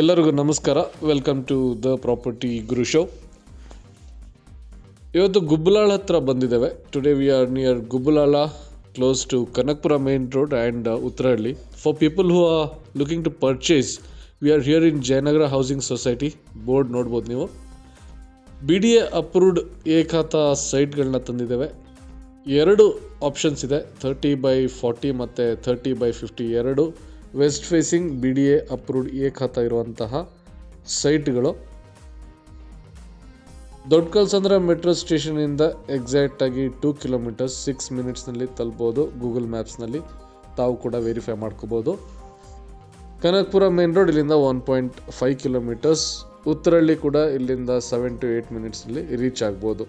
ಎಲ್ಲರಿಗೂ ನಮಸ್ಕಾರ. Welcome to the property Guru show ಇವತ್ತು ಗುಬ್ಬಲಾಳ ಹತ್ರ ಬಂದಿದ್ದೇವೆ. Today we are near Gubbalala close to Kanakpura main road and Uttarahalli for people who are looking to purchase we are here in Jayanagar housing society board ನೋಡ್ಬೋದು ನೀವು. B D A approved ಏಕಾತ ಸೈಟ್ಗಳನ್ನ ತಂದಿದ್ದೇವೆ. ಎರಡು options ಇದೆ. Thirty by forty ಮತ್ತು thirty by fifty ಎರಡು. West facing B D A approved A khata ಇರುವಂತಹ ಸೈಟ್ಗಳು. ದೊಡ್ಡ ಕಲ್ಸಂದ್ರ ಮೆಟ್ರೋ ಸ್ಟೇಷನಿಂದ ಎಕ್ಸಾಕ್ಟಾಗಿ ಟೂ ಕಿಲೋಮೀಟರ್ಸ್, ಸಿಕ್ಸ್ ಮಿನಿಟ್ಸ್ನಲ್ಲಿ ತಲುಪೋದು. ಗೂಗಲ್ ಮ್ಯಾಪ್ಸ್ನಲ್ಲಿ ತಾವು ಕೂಡ ವೆರಿಫೈ ಮಾಡ್ಕೋಬೋದು. ಕನಕ್ಪುರ ಮೇನ್ ರೋಡ್ ಇಲ್ಲಿಂದ one point five kilometres. Uttarahalli ಕೂಡ ಇಲ್ಲಿಂದ ಸೆವೆನ್ ಟು ಏಯ್ಟ್ ಮಿನಿಟ್ಸಲ್ಲಿ ರೀಚ್ ಆಗ್ಬೋದು.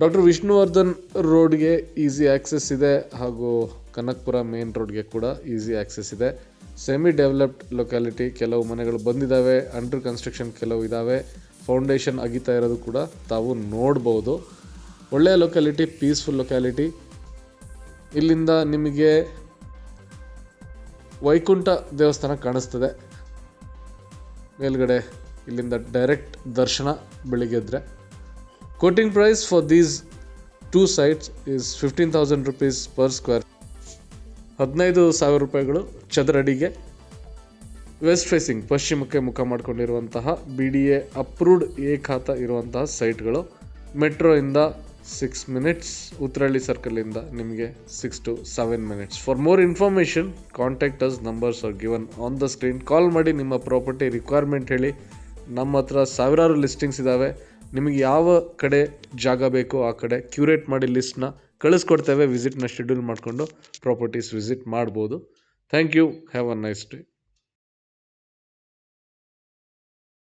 ಡಾಕ್ಟರ್ ವಿಷ್ಣುವರ್ಧನ್ ರೋಡ್ಗೆ ಈಸಿ ಆ್ಯಕ್ಸೆಸ್ ಇದೆ ಹಾಗೂ ಕನಕ್ಪುರ ಮೇನ್ ರೋಡ್ಗೆ ಕೂಡ ಈಸಿ ಆ್ಯಕ್ಸೆಸ್ ಇದೆ. ಸೆಮಿ ಡೆವಲಪ್ಡ್ ಲೊಕ್ಯಾಲಿಟಿ ಕೆಲವು ಮನೆಗಳು ಬಂದಿದ್ದಾವೆ ಅಂಡರ್ ಕನ್ಸ್ಟ್ರಕ್ಷನ್ ಕೆಲವು ಇದ್ದಾವೆ ಫೌಂಡೇಶನ್ ಅಗಿತಾ ಇರೋದು ಕೂಡ ತಾವು ನೋಡ್ಬೋದು. ಒಳ್ಳೆಯ ಲೊಕ್ಯಾಲಿಟಿ ಪೀಸ್ಫುಲ್ ಲೊಕ್ಯಾಲಿಟಿ ಇಲ್ಲಿಂದ ನಿಮಗೆ ವೈಕುಂಠ ದೇವಸ್ಥಾನ ಕಾಣಿಸ್ತದೆ. ಮೇಲ್ಗಡೆ ಇಲ್ಲಿಂದ ಡೈರೆಕ್ಟ್ ದರ್ಶನ ಬೆಳಿಗ್ಗೆದ್ರೆ quoting price for these two sites is fifteen thousand rupees per square ಹದಿನೈದು ಸಾವಿರ ರೂಪಾಯಿಗಳು ಚದರಡಿಗೆ. ವೆಸ್ಟ್ ಫೇಸಿಂಗ್ ಪಶ್ಚಿಮಕ್ಕೆ ಮುಖ ಮಾಡಿಕೊಂಡಿರುವಂತಹ B D A approved A khata ಇರುವಂತಹ ಸೈಟ್ಗಳು. ಮೆಟ್ರೋಯಿಂದ ಸಿಕ್ಸ್ ಮಿನಿಟ್ಸ್ ಉತ್ತರಹಳ್ಳಿ ಸರ್ಕಲಿಂದ ನಿಮಗೆ six to seven minutes for more information contact us numbers are given on the screen call ಮಾಡಿ ನಿಮ್ಮ ಪ್ರಾಪರ್ಟಿ ರಿಕ್ವೈರ್ಮೆಂಟ್ ಹೇಳಿ. ನಮ್ಮ ಹತ್ರ ಸಾವಿರಾರು ಲಿಸ್ಟಿಂಗ್ಸ್ ಇದ್ದಾವೆ ನಿಮಗೆ ಯಾವ ಕಡೆ ಜಾಗ ಬೇಕೋ ಆ ಕಡೆ ಕ್ಯೂರೇಟ್ ಮಾಡಿ ಲಿಸ್ಟ್ನ ಕಳಿಸ್ಕೊಡ್ತೇವೆ. ವಿಸಿಟ್ನ ಶೆಡ್ಯೂಲ್ ಮಾಡಿಕೊಂಡು ಪ್ರಾಪರ್ಟೀಸ್ ವಿಸಿಟ್ ಮಾಡ್ಬೋದು. Thank you have a nice day